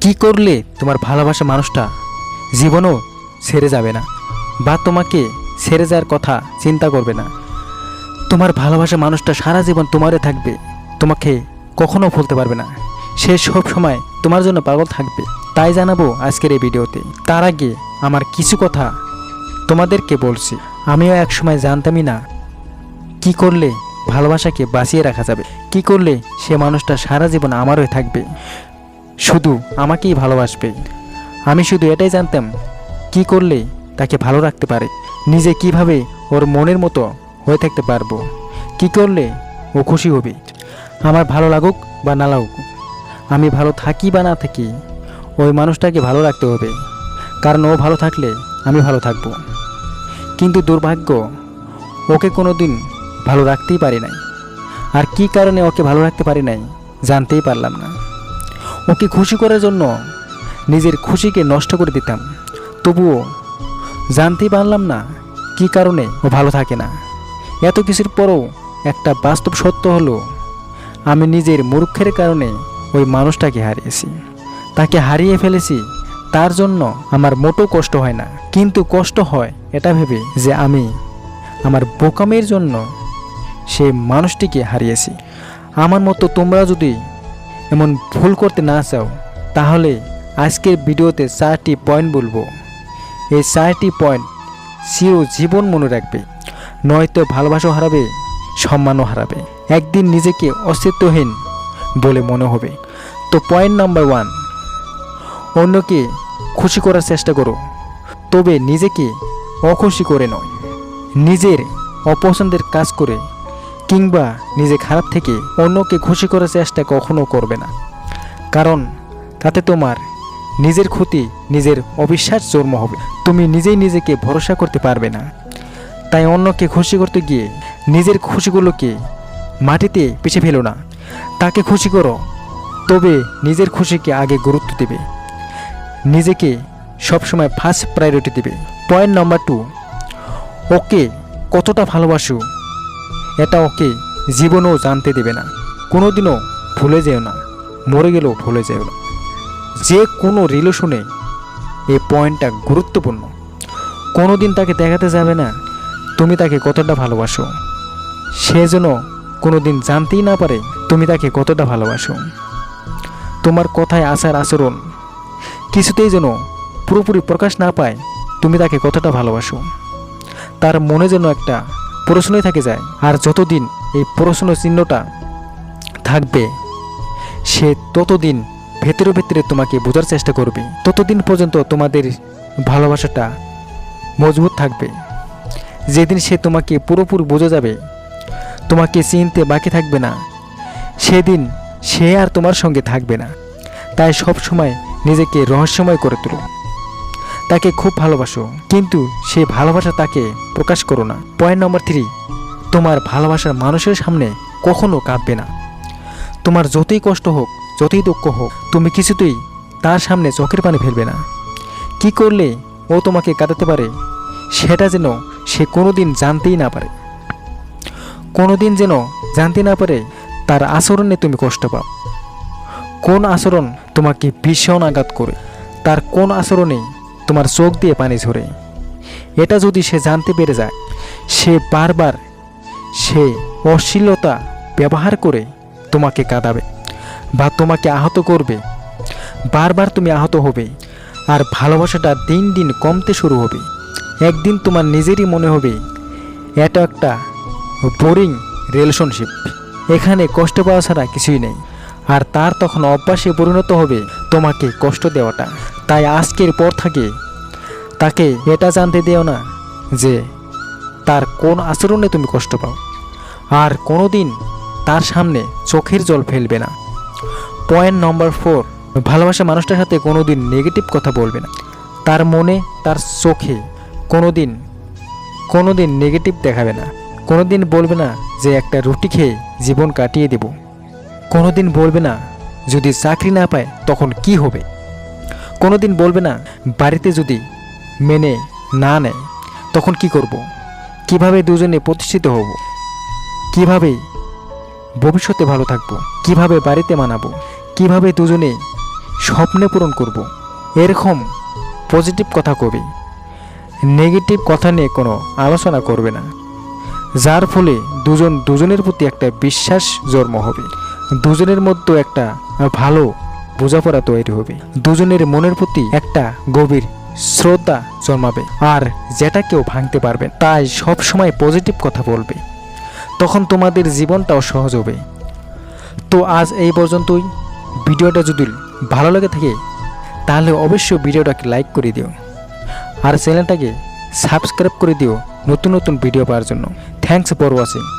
কি করলে তোমার ভালোবাসা মানুষটা জীবনও ছেড়ে যাবে না? বা তোমাকে ছেড়ে যাওয়ার কথা চিন্তা করবে না? তোমার ভালোবাসা মানুষটা সারা জীবন তোমারে থাকবে। তোমাকে কখনো ভুলতে পারবে না। সে সব সময় তোমার জন্য পাগল থাকবে। তাই জানাব আজকের এই ভিডিওতে। তার আগে আমার কিছু কথা তোমাদেরকে বলছি। আমিও এক সময় জানতামই না কি করলে ভালোবাসাকে বাঁচিয়ে রাখা যাবে। কি করলে সে মানুষটা সারা জীবন আমার হয়ে থাকবে। শুধু আমাকেই ভালোবাসবে। আমি শুধু এটাই জানতাম, কি করলে তাকে ভালো রাখতে পারে, নিজে কীভাবে ওর মনের মতো হয়ে থাকতে পারব, কি করলে ও খুশি হবে, আমার ভালো লাগুক বা না লাগুক, আমি ভালো থাকি বা না থাকি, ওই মানুষটাকে ভালো রাখতে হবে, কারণ ও ভালো থাকলে আমি ভালো থাকব। কিন্তু দুর্ভাগ্য, ওকে কোনো দিন ভালো রাখতেই পারি নাই। আর কি কারণে ওকে ভালো রাখতে পারি নাই, জানতেই পারলাম না। ওকে খুশি করার জন্য নিজের খুশিকে নষ্ট করে দিতাম। তবুও জানতেই পারলাম না কি কারণে ও ভালো থাকে না। এত কিছুর পরও একটা বাস্তব সত্য হলো, আমি নিজের মূর্খের কারণে ওই মানুষটাকে হারিয়েছি। তাকে হারিয়ে ফেলেছি, তার জন্য আমার মোটো কষ্ট হয় না। কিন্তু কষ্ট হয় এটা ভেবে যে আমি আমার বোকামের জন্য সে মানুষটিকে হারিয়েছি। আমার মতো তোমরা যদি এমন ভুল করতে না চাও, তাহলে আজকের ভিডিওতে চারটি পয়েন্ট বলব। এই চারটি পয়েন্ট চির জীবন মনে রাখবে, নয়তো ভালোবাসাও হারাবে, সম্মানও হারাবে। একদিন নিজেকে অস্তিত্বহীন বলে মনে হবে। তো পয়েন্ট নাম্বার ওয়ান অন্যকে খুশি করার চেষ্টা করো, তবে নিজেকে অখুশি করে নয়। নিজের অপছন্দের কাজ করে কিংবা নিজে খারাপ থেকে অন্যকে খুশি করার চেষ্টা কখনো করবে না। কারণ তাতে তোমার নিজের ক্ষতি, নিজের অবিশ্বাস জন্ম হবে। তুমি নিজেই নিজেকে ভরসা করতে পারবে না। তাই অন্যকে খুশি করতে গিয়ে নিজের খুশিগুলোকে মাটিতে পিছে ফেলো না। তাকে খুশি করো, তবে নিজের খুশিকে আগে গুরুত্ব দেবে। নিজেকে সবসময় ফার্স্ট প্রায়োরিটি দেবে। পয়েন্ট নাম্বার টু ওকে কতটা ভালোবাসো? এটা ওকে জীবনেও জানতে দেবে না। কোনোদিনও ভুলে যেও না। মরে গেলেও ভুলে যেও না। যে কোনো রিলেশনে এই পয়েন্টটা গুরুত্বপূর্ণ। কোনো দিন তাকে দেখাতে যাবে না। তুমি তাকে কতটা ভালোবাসো। সে যেন কোনো দিন জানতেই না পারে তুমি তাকে কতটা ভালোবাসো। তোমার কথায় আচার আচরণ কিছুতেই যেন পুরোপুরি প্রকাশ না পায় তুমি তাকে কতটা ভালোবাসো। তার মনে যেন একটা প্রশ্নই থাকে যায়, আর যতদিন এই প্রশ্ন চিহ্নটা থাকবে, সে ততদিন ভেতরে ভেতরে তোমাকে বোঝার চেষ্টা করবে। ততদিন পর্যন্ত তোমাদের ভালোবাসাটা মজবুত থাকবে। যেদিন সে তোমাকে পুরোপুরি বোঝা যাবে, তোমাকে চিনতে বাকি থাকবে না, সেদিন সে আর তোমার সঙ্গে থাকবে না। তাই সব সময় নিজেকে রহস্যময় করে তোলো। তাকে খুব ভালোবাসো, কিন্তু সে ভালোবাসা তাকে প্রকাশ করো না। পয়েন্ট নম্বর থ্রি, তোমার ভালোবাসার মানুষের সামনে কখনো কাঁদবে না। তোমার যতই কষ্ট হোক, যতই দুঃখ হোক, তুমি কিছুতেই তার সামনে চোখের পানি ফেলবে না। কি করলে ও তোমাকে কাঁদাতে পারে, সেটা যেন সে কোনোদিন জানতেই না পারে। কোনোদিন যেন জানতে না পারে তার আচরণে তুমি কষ্ট পাও। কোন আচরণ তোমাকে ভীষণ আঘাত করে, তার কোন আচরণে তোমার চোখ দিয়ে পানি ঝরে। এটা যদি সে জানতে পেরে যায়, সে বারবার সে অশ্লীলতা ব্যবহার করে তোমাকে কাঁদাবে বা তোমাকে আহত করবে। বারবার তুমি আহত হবে আর ভালোবাসাটা দিন দিন কমতে শুরু হবে। একদিন তোমার নিজেরই মনে হবে, এটা একটা বোরিং রিলেশনশিপ এখানে কষ্ট পাওয়া ছাড়া কিছুই নেই। আর তার তখন অভ্যাসে পরিণত হবে তোমাকে কষ্ট দেওয়াটা। তাই আজকের পর থেকে তাকে এটা জানতে দিও না যে তার কোন আচরণে তুমি কষ্ট পাও। আর কোনো দিন তার সামনে চোখের জল ফেলবে না। পয়েন্ট নম্বর ফোর, ভালোবাসা মানুষটার সাথে কোনো দিন নেগেটিভ কথা বলবে না। তার মনে, তার চোখে কোনো দিন কোনো দিন নেগেটিভ দেখাবে না। কোনো দিন বলবে না যে একটা রুটি খেয়ে জীবন কাটিয়ে দেব। কোনো দিন বলবে না যদি চাকরি না পায় তখন কি হবে? কোনো দিন বলবে না বাড়িতে যদি মেনে, না নেয় তখন কি করব। কীভাবে দুজনে প্রতিষ্ঠিত হব? কীভাবে ভবিষ্যতে ভালো থাকব? কীভাবে বাড়িতে মানাবো? কীভাবে দুজনে স্বপ্নে পূরণ করব? এরকম পজিটিভ কথা কবে। নেগেটিভ কথা নিয়ে কোনো আলোচনা করবে না। যার ফলে দুজন দুজনের প্রতি একটা বিশ্বাস জন্ম হবে। দুজনের মধ্যে একটা ভালো বোঝাপড়া তৈরি হবে। দুজনের মনের প্রতি একটা গভীর শ্রদ্ধা জন্মাবে আর যেটা কেউ ভাঙতে পারবে, তাই সব সময় পজিটিভ কথা বলবে। তখন তোমাদের জীবনটাও সহজ হবে। তো আজ এই পর্যন্তই। ভিডিওটা যদি ভালো লাগে থাকে, তাহলে অবশ্যই ভিডিওটাকে লাইক করে দিও। আর চ্যানেলটাকে সাবস্ক্রাইব করে দিও নতুন নতুন ভিডিও পাওয়ার জন্য। Thanks for watching